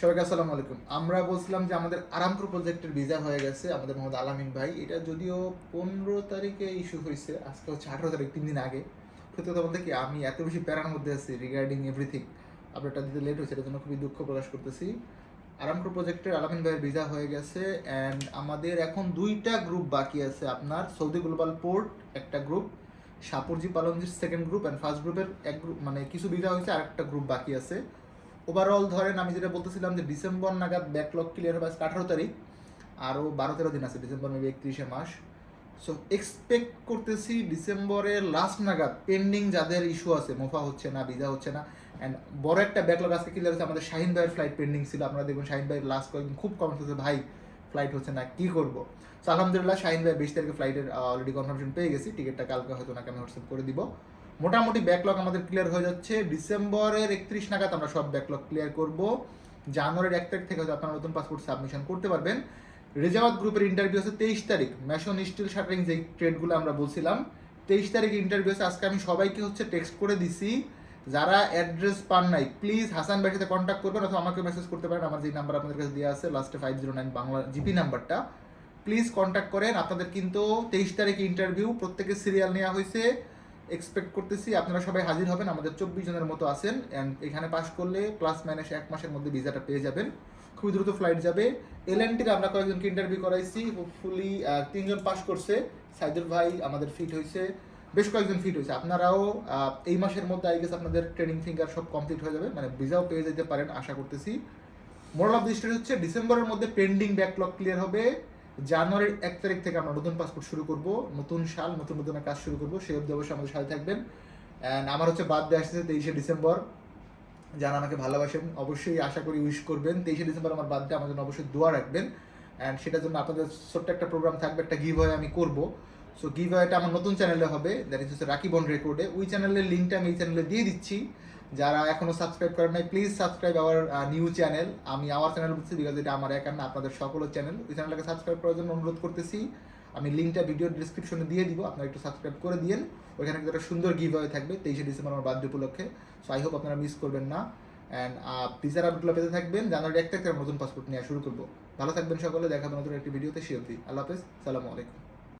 সবাইকে আসসালামু আলাইকুম। আমরা বলছিলাম যে আমাদের আরামপুর প্রজেক্টের ভিসা হয়ে গেছে, আমাদের মোহাম্মদ আলামিন ভাই। এটা যদিও পনেরো তারিখে ইস্যু হয়েছে, আজকে হচ্ছে আঠারো তারিখ, তিন দিন আগে। সত্যি কথা বলতে কি, আমি এত বেশি প্যারার মধ্যে আছি রিগার্ডিং এভরিথিং আপডেটটা দিতে লেট হয়েছে, এটার জন্য খুবই দুঃখ প্রকাশ করতেছি। আরামপুর প্রজেক্টের আলামিন ভাইয়ের ভিসা হয়ে গেছে অ্যান্ড আমাদের এখন দুইটা গ্রুপ বাকি আছে আপনার। সৌদি গ্লোবাল পোর্ট, একটা গ্রুপ সাপুরজি পালনজির সেকেন্ড গ্রুপ অ্যান্ড ফার্স্ট গ্রুপের এক গ্রুপ মানে কিছু ভিসা হয়েছে আর একটা গ্রুপ বাকি আছে। ওভারঅল ধরেন আমি যেটা বলতেছিলাম যে ডিসেম্বর নাগাদ ব্যাকলগ ক্লিয়ার হবে আজকে আঠারো তারিখ, আরও বারো তেরো দিন আছে ডিসেম্বর মেবি একত্রিশে মাস সো এক্সপেক্ট করতেছি ডিসেম্বরের লাস্ট নাগাদ পেন্ডিং যাদের ইস্যু আছে, মোফা হচ্ছে না ভিসা হচ্ছে না অ্যান্ড বড় একটা ব্যাকলগ আজকে ক্লিয়ার হচ্ছে আমাদের শাহিন ভাইয়ের ফ্লাইট পেন্ডিং ছিল, আপনারা দেখুন শাহিন ভাইয়ের লাস্ট কয়েকদিন খুব কমেন্ট হচ্ছে ভাই ফ্লাইট হচ্ছে না, কি করব? সো আলহামদুলিল্লাহ, শাহিন ভাই বিশ তারিখে ফ্লাইটের অলরেডি কনফার্মেশন পেয়ে গেছি টিকিটটা কালকে হয়তো না আমি হোয়াটসঅ্যাপ করে দিব। মোটামুটি ব্যাকলগ আমাদের ক্লিয়ার হয়ে যাচ্ছে। ডিসেম্বরের একত্রিশ নাগাদ আমরা সব ব্যাকলগ ক্লিয়ার করব। জানুয়ারির এক তারিখ থেকে হয়তো আপনারা নতুন পাসপোর্ট সাবমিশন করতে পারবেন। রেজাওয়াত গ্রুপের ইন্টারভিউ আছে তেইশ তারিখ। ম্যাশন স্টিল শাটারিং যে ট্রেডগুলো আমরা বলছিলাম, তেইশ তারিখ ইন্টারভিউ আছে। আজকে আমি সবাইকে হচ্ছে টেক্সট করে দিছি। যারা অ্যাড্রেস পান নাই প্লিজ হাসান ভাইয়ের সাথে কন্ট্যাক্ট করবেন অথবা আমাকে মেসেজ করতে পারেন। আমার যে নাম্বার আপনাদের কাছে দেওয়া আছে লাস্টে five zero nine Bangla GP নাম্বারটা। প্লিজ কন্ট্যাক্ট করেন। আপনাদের কিন্তু তেইশ তারিখে ইন্টারভিউ প্রত্যেকের সিরিয়াল নেওয়া হয়েছে। এক্সপেক্ট করতেছি, আপনারা সবাই হাজির হবেন, আমাদের চব্বিশ জনের মতো আছেন অ্যান্ড এখানে পাস করলে প্লাস মাইনাস এক মাসের মধ্যে ভিসাটা পেয়ে যাবেন। খুবই দ্রুত ফ্লাইট যাবে। এল আমরা কয়েকজনকে ইন্টারভিউ করাইছি হোপফুলি তিনজন পাস করছে। সাইদুল ভাই আমাদের ফিট হয়েছে বেশ কয়েকজন ফিট হয়েছে আপনারাও এই মাসের মধ্যে আই গেস আপনাদের ট্রেনিং ফিঙ্গার সব কমপ্লিট হয়ে যাবে মানে ভিসাও পেয়ে যেতে পারেন, আশা করতেছি। মোরাল অফ দি স্টোরি হচ্ছে ডিসেম্বরের মধ্যে পেন্ডিং ব্যাকলগ ক্লিয়ার হবে। জানুয়ারির এক তারিখ থেকে আমরা নতুন পাসপোর্ট শুরু করব, নতুন সাল, নতুন নতুন কাজ শুরু করব, সেই অবধি অবশ্যই আমাদের সাথে থাকবেন। অ্যান্ড আমার হচ্ছে বার্থডে আসছে তেইশে ডিসেম্বর। যারা আমাকে ভালোবাসেন, অবশ্যই আশা করি উইশ করবেন। তেইশে ডিসেম্বর আমার বার্থডে, আমার জন্য অবশ্যই দোয়া রাখবেন। অ্যান্ড সেটার জন্য আপনাদের ছোট্ট একটা প্রোগ্রাম থাকবে, একটা গিভ আমি করব। সো গিভ আমার নতুন চ্যানেলে হবে দ্যাট ইজ হচ্ছে রাকি বন রেকর্ডে ওই চ্যানেলের লিঙ্কটা আমি এই চ্যানেলে দিয়ে দিচ্ছি। যারা এখনও সাবস্ক্রাইব করেন নাই please subscribe our new channel আমি আমার চ্যানেল বলছি বিকজ এটা আমার একার না, আপনাদের সকলের চ্যানেল ওই চ্যানেলটাকে সাবস্ক্রাইব করার জন্য অনুরোধ করতেছি। আমি লিঙ্কটা ভিডিও ডিসক্রিপশনে দিয়ে দিব, আপনারা একটু সাবস্ক্রাইব করে দিন ওইখানে একটা সুন্দর গিভ থাকবে, তেইশে ডিসেম্বর আমার বার্থডে উপলক্ষে। সো আই হোপ আপনারা মিস করবেন না। অ্যান্ড পিজার আপগুলো পেতে থাকবেন, জানুয়ারি এক আমরা নতুন পাসপোর্ট নেওয়া শুরু করব। ভালো থাকবেন সকলে দেখাবেন নতুন একটি ভিডিওতে দিই আল্লাহ হাফেজ, সালামু আলাইকুম।